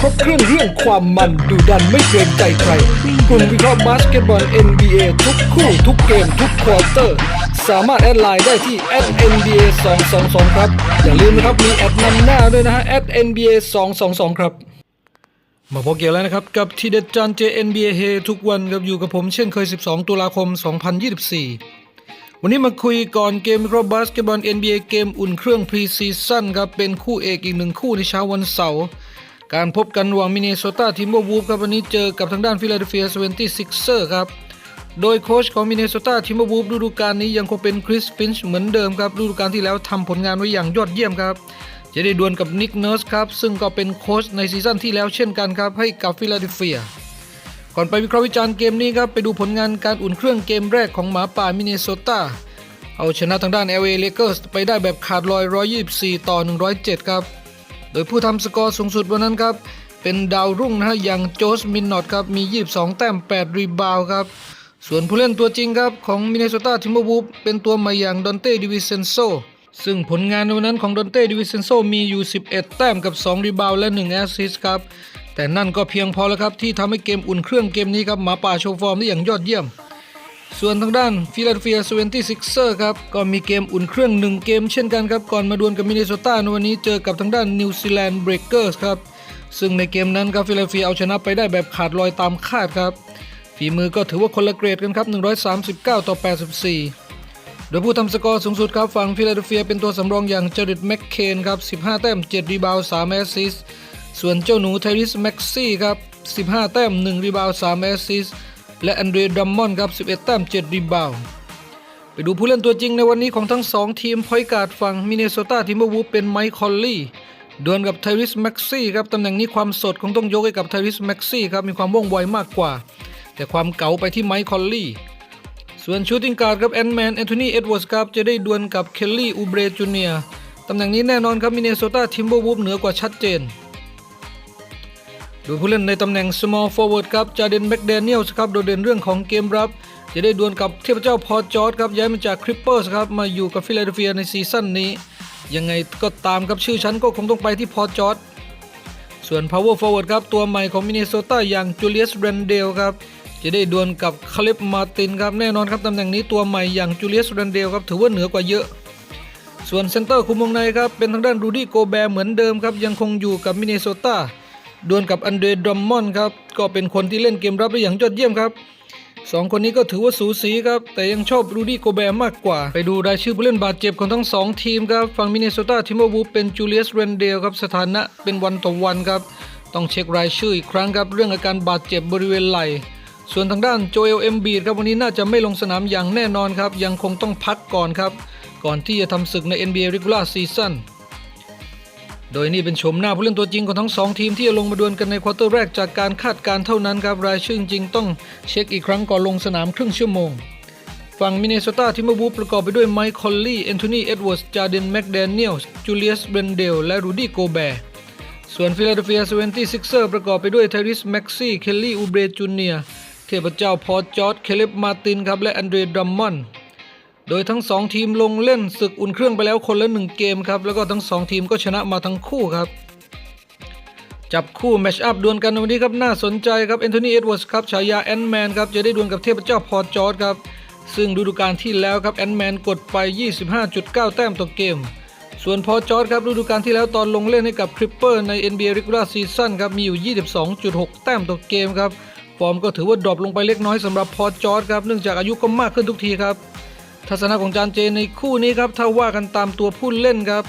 ครบเครื่องเรื่องความมันดูดันไม่เกรงใจใครกลุ่มวิเคราะห์บาสเกตบอล NBA ทุกคู่ทุกเกม ทุกควอเตอร์ สามารถแอดไลน์ได้ที่ @nba 222ครับ อย่าลืมนะครับ มีแอดนำหน้าด้วยนะฮะ @nba 222ครับ มาพบเกี่ยวแล้วนะครับ กับทีเด็ดจาน JNBA เฮทุกวันครับอยู่กับผมเช่นเคย 12 ตุลาคม 2024วันนี้มาคุยก่อนเกมวิเคราะห์บาสเกตบอล NBA เกมอุ่นเครื่องพรีซีซั่นครับ เป็นคู่เอกอีกหนึ่งคู่ในเช้าวันเสาร์ การพบกันระหว่างมิน n โซตาทิมเบอร์วูฟครับวันนี้เจอกับทางด้านฟิลาเดลเฟีย 76ers ครับโดยโค้ชของมิน n โซตาทิมเบอร์วูฟฤดูกาลนี้ยังคงเป็นคริสฟินช์เหมือนเดิมครับฤดูกาลที่แล้วทำผลงานไว้อย่างยอดเยี่ยมครับจะได้ดวลกับนิกเนิร์สครับซึ่งก็เป็นโค้ชในซีซั่นที่แล้วเช่นกันครับให้กับฟิลาเดลเฟียก่อนไปวิเคราะห์วิจารณ์เกมนี้ครับไปดูผลงานการอุ่นเครื่องเกมแรกของหมาป่ามิน n โซตาเอาชนะทางด้าน LA Lakers ไปได้แบบขาดลอย 124 ต่อ 107 ครับ โดยผู้ทำสกอร์สูงสุดวันนั้นครับ เป็นดาวรุ่งนะฮะอย่างโจสมินนอตครับมี 22 แต้ม 8 รีบาวครับ ส่วนผู้เล่นตัวจริงครับ ของมิน n โซตาทิมเบอร์วูฟเป็นตัวใหม่อย่างดอนเต้ดิวิเซนโซซึ่งผลงานในวันนั้นของดอนเต้ดิวิเซนโซมีอยู่ 11 แต้มกับ 2 รีบาวและ 1 แอสซิสต์ครับแต่นั่นก็เพียงพอแล้วครับที่ทำให้เกมอุ่นเครื่องเกมนี้ครับหมาป่าโชว์ฟอร์มได้อย่างยอดเยี่ยม ส่วนทางด้านฟิลาเดลเฟีย 76ers ครับก็มีเกมอุ่นเครื่อง 1 เกมเช่นกันครับ ก่อนมาดวลกับมิน n โซตาในวันนี้เจอกับทางด้านนิวซีแลนด์เบรกเกอร์สครับ ซึ่งในเกมนั้นครับฟิลาเดลเฟียเอาชนะไปได้แบบขาดลอยตามคาดครับ ฝีมือก็ถือว่าคนละเกรดกันครับ 139 ต่อ 84 โดยผู้ทำสกอร์สูงสุดครับฝั่งฟิลาเดลเฟียเป็นตัวสำรองอย่างเจอริดแม็กเคนครับ 15 แต้ม 7 รีบาวด์3แอสซิสส่วนเจ้าหนูไทริสแม็กซี่ครับ 15 แต้ม 1 รีบาวด์3แอสซิสต์ และอันเดรดัมมอนครับ 11 แต้ม 7 รีบาวไปดูผู้เล่นตัวจริงในวันนี้ของทั้ง 2 ทีมพอยการ์ดฝั่งมิน n โซตาทิมเบอร์วูฟเป็นไมค์คอลลี่ดวลกับไทริสแม็กซี่ครับตำแหน่งนี้ความสดคงต้องยกให้กับไทริสแม็กซี่ครับมีความว่องไวมากกว่า แต่ความเก๋าไปที่ไมค์คอลลี่ส่วนชูติงการ์ดครับแอนแมนแอนโทนีเอ็ดเวิร์สครับจะได้ดวลกับเคลลี่อูเบรจูเนียตำแหน่งนี้แน่นอนครับมิน n โซตาทิมเบอร์วูฟเหนือกว่าชัดเจน โดยผู้เล่นในตำแหน่ง small forward ครับจาเดนแม็กเดนเนียลส์ครับโดดเด่นเรื่องของเกมรับ จะได้ดวลกับเทพเจ้าพอจอร์ดครับย้ายมาจากคริปเปอร์สครับมาอยู่กับฟิลาเดลเฟียในซีซั่นนี้ ยังไงก็ตามครับชื่อฉันก็คงต้องไปที่พอจอร์ดส่วน power forward ครับตัวใหม่ของมิน n โซตาอย่างจูเลียสเรนเดลครับจะได้ดวลกับคาเลบมาตินครับแน่นอนครับตำแหน่งนี้ตัวใหม่อย่างจูเลียสเรนเดลครับถือว่าเหนือกว่าเยอะ ส่วนเซนเตอร์คุมวงในครับเป็นทางด้านรูดี้โกแบร์เหมือนเดิมครับยังคงอยู่กับมิน n โซตา ดวลกับอันเดรดรัมมอนครับก็เป็นคนที่เล่นเกมรับได้อย่างยอดเยี่ยมครับสองคนนี้ก็ถือว่าสูสีครับ แต่ยังชอบรูดี้โกแบร์มากกว่า ไปดูรายชื่อผู้เล่นบาดเจ็บของทั้งสองทีมครับ ฝั่งมิน n โซตาทิมเบอร์วูฟเป็นจูเลียสเรนเดลครับ สถานะเป็นวันต่อวันครับ ต้องเช็ครายชื่ออีกครั้งครับ เรื่องอาการบาดเจ็บบริเวณไหล่ ส่วนทางด้านโจเอลเอ็มบีดครับวันนี้น่าจะไม่ลงสนามอย่างแน่นอนครับ ยังคงต้องพักก่อนครับ ก่อนที่จะทำศึกใน NBA Regular Season โดยนี่เป็นชมหน้าผู้เล่นตัวจริงของทั้งสองทีมที่จะลงมาดวลกันในควอเตอร์แรกจากการคาดการณ์เท่านั้นครับรายชื่อจริงต้องเช็คอีกครั้งก่อนลงสนามครึ่งชั่วโมง ฝั่งมิน n โซตาทิมเบอร์วูฟประกอบไปด้วยไมค์คอลลี่แอนโทนีเอ็ดเวิร์สจาร์เดนแม็กแดเนียลส์จูเลียสเบรนเดลและรูดี้โกแบร์ส่วนฟิลาเดลเฟีย 76ers ประกอบไปด้วยไทริสแม็กซี่เคลลี่อูเบรจูเนียเทพเจ้าพอจอร์ดเคเลบมาตินครับและอันเดรดัมมอน โดยทั้งสองทีมลงเล่นศึกอุ่นเครื่องไปแล้วคนละหนึ่งเกมครับแล้วก็ทั้งสองทีมก็ชนะมาทั้งคู่ครับ จับคู่แมชอัพดวลกันในวันนี้ครับน่าสนใจครับแอนโทนีเอ็ดเวิร์สครับฉายาแอนแมนครับจะได้ดวลกับเทพเจ้าพอจอร์ดครับซึ่งฤดูกาลที่แล้วครับแอนแมนกดไป 25.9 แต้มต่อเกม ส่วนพอจอร์ดครับฤดูกาลที่แล้วตอนลงเล่นให้กับคริปเปอร์ใน NBA Regular Season ครับมีอยู่ 22.6 แต้มต่อเกมครับฟอร์มก็ถือว่าดรอปลงไปเล็กน้อยสำหรับพอจอร์ดครับเนื่องจากอายุก็มากขึ้นทุกทีครับ ทัศนะของจานเจในคู่นี้ครับถ้าว่ากันตามตัวผู้เล่นครับ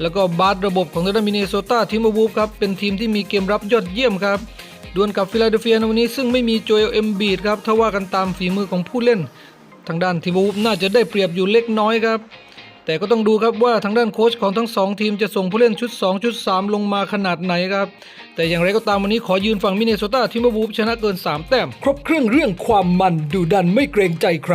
แล้วก็บาสระบบของทางด้านมิน n โซตาทิมเบอร์วูฟครับเป็นทีมที่มีเกมรับยอดเยี่ยมครับดวลกับฟิลาเดลเฟียในวันนี้ซึ่งไม่มีโจเอลเอ็มบีดครับถ้าว่ากันตามฝีมือของผู้เล่น ทางด้านทิมเบอร์วูฟน่าจะได้เปรียบอยู่เล็กน้อยครับแต่ก็ต้องดูครับว่าทางด้านโค้ชของทั้งสองทีมจะส่งผู้เล่นชุด 2 ชุด 3 ลงมาขนาดไหนครับ แต่อย่างไรก็ตามวันนี้ขอยืนฝั่งมินโซตาทิมเบอร์วูฟชนะเกิน 3 แต้ม ครบเครื่องเรื่องความมันดูดันไม่เกรงใจใคร